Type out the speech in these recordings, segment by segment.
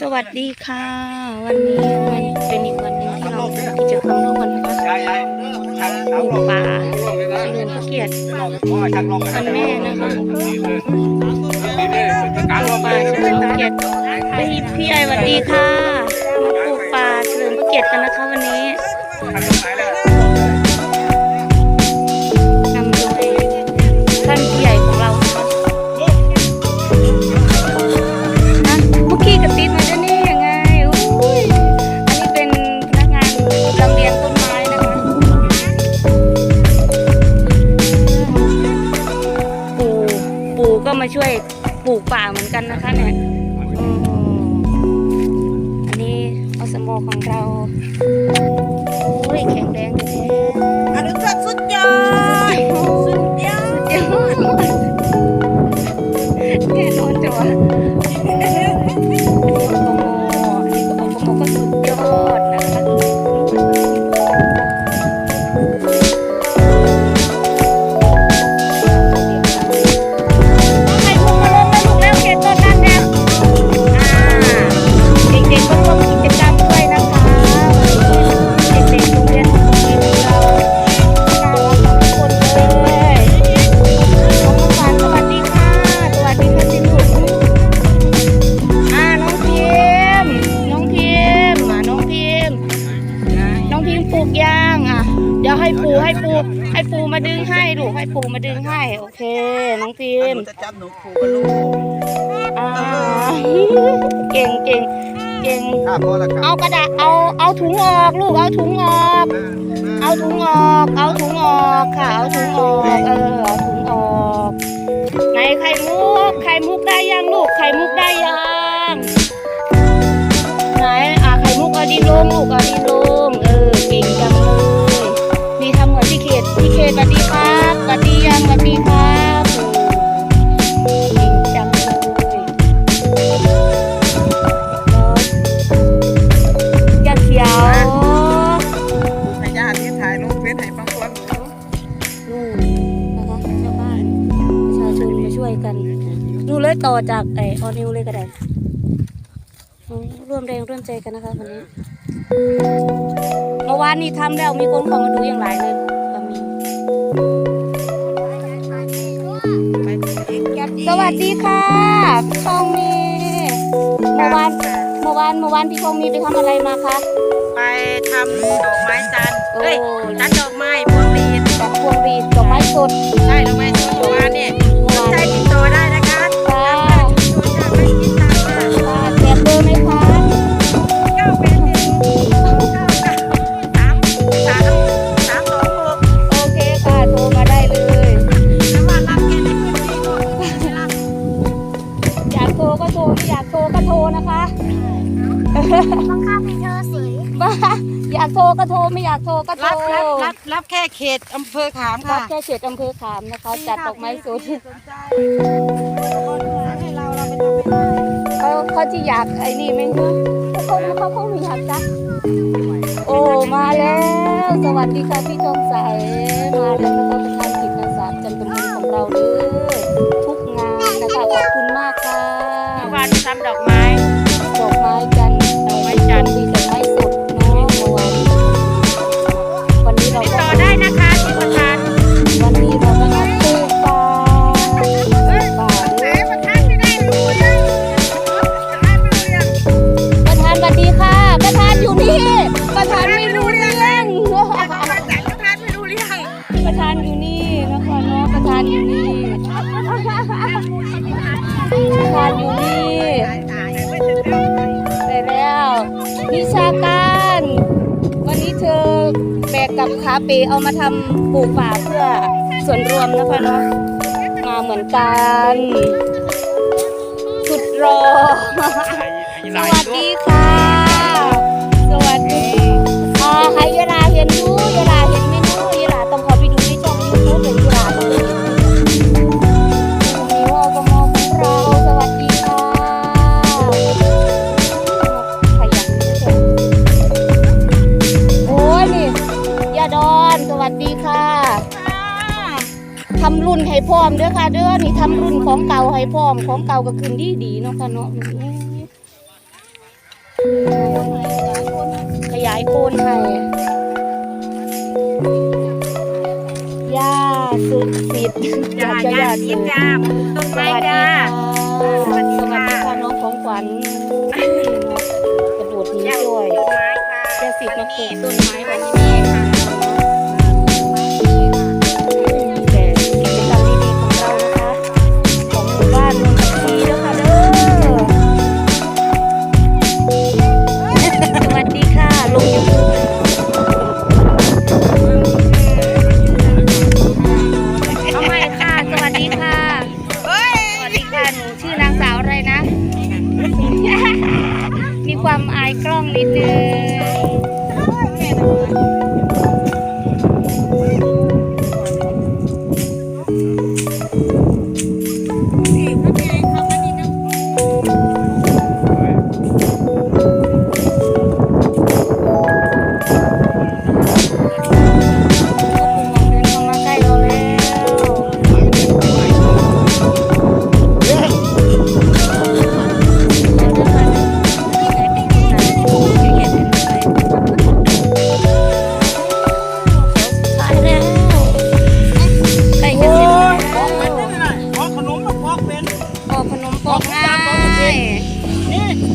สวัสดีค่ะ วันนี้มันเป็นอีกวันหนึ่งที่เราทำกิจกรรมร่วมกันนะคะปลูกป่าเฉลิมพระเกียรติวันแม่นะคะปลูกป่าเฉลิมพระเกียรติพี่พี่ไอสวัสดีค่ะมาปลูกป่าเฉลิมพระเกียรติกันนะคะ กป่าเหมือนกันนะคะเนี่ยอืมอันนี้อสมของเราโอ้ยแข็งแรงแท้อนุสักสุดยอดสุดยอดๆเจ๋งมากแน่นอนจ้ะ น้องพิหมนูพ์จะจับหนูผูกกับลูกอ่าเก่งเก่งเก่งครับพอละครับเอากระดาษเอาเอาถุงออกลูกเอาถุงออก เอาถุงออก เอาถุงออกค่ะเอาถุงออกเออเอาถุงออกไหนไข่มุกไข่มุกได้ยังลูกไข่มุกได้ยังไหนอะไข่มุกเอาดินลงลูกเอาดินลงเออเก่งจังเลยนี่ทำเหมือนพี่เขตพี่เขตสวัสดีครับสวัสดียังสวัสดีครั นู่นเลยต่อจากไอออนิวเลยก็ได้อืมร่วมแรงร่วมใจกันนะคะวันนี้เมื่อวานนี้ทำแล้วมีคนเข้ามาดูอย่างไรเลยก็มีไปเองแก๊ปสวัสดีค่ะพี่ทองมีเมื่อวานเมื่อวานเมื่อวานพี่ทองมีไปทำอะไรมาคะไปทำดอกไม้จันทร์โอ้เฮ้ยจันดอกไม้พวงหรีดจากพวงหรีดดอกไม้สดได้ดอกไม้จันทร์เมื่อวานเนี่ย ไม่อยากโทรก็โทรรับรับรับรับแค่เขตอำเภอขามรัค่ะบแค่เขตอำเภอขามนะคะ จัดดอกไม้สดสนใจให้เราเราไปทำไม่ได้เขาเขาที่อยากไอ้นี่ไหมคะเขาเขาเขาไม่อยากจ้ะโอ้มาแล้ว สวัสดีค่ะพี่ทองใสมาแล้วนะคะประธานกิจอาสาจันทบุรีของเราเด้อทุกงานนะคะขอบคุณมากค่ะ เมื่อวานทำดอกไม้ กกับขาเปเอามาทำปลูกป่าเพื่อส่วนรวมนะคะเนาะมาเหมือนกันสุดรอสวัสดีค่ะ ทำรุ่นให้พร้อมเด้อค่ะ เด้อนี่ทำรุ่นของเก่าให้พร้อมของเก่าก็ขึ้นดีดีเนาะค่ะเนาะขยายโคนให้ยาสุดสิทธิ์ยาญาติจ้าต้นไม้จ้าสวัสดีค่ะน้องของขวัญกระโดดนีด้วยยาสิทธิ์มาเกิดต้น เอาใหม่ค่ะ สวัสดีค่ะเฮ้ยสวัสดีค่ะ หนูชื่อนางสาวอะไรนะ มีความอายกล้องนิดนึง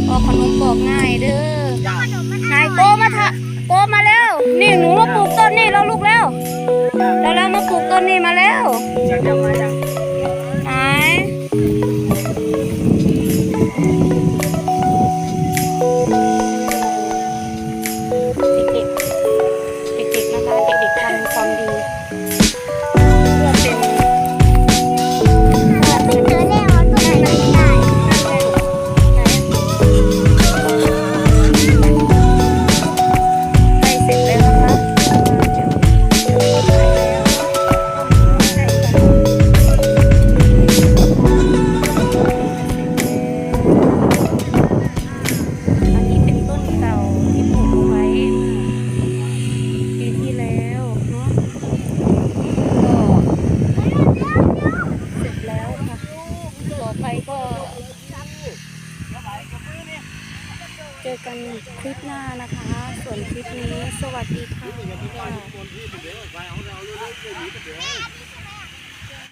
ปอกขนมปอกง่ายเด้อนายโกมาทะโกมาแล้ว นี่หนูมาปลูกต้นนี่แล้วลูกแล้วแล้วแล้วมาปลูกต้นนี่มาแล้ว ก็ เจอกันคลิปหน้านะคะ ส่วนคลิปนี้สวัสดีค่ะ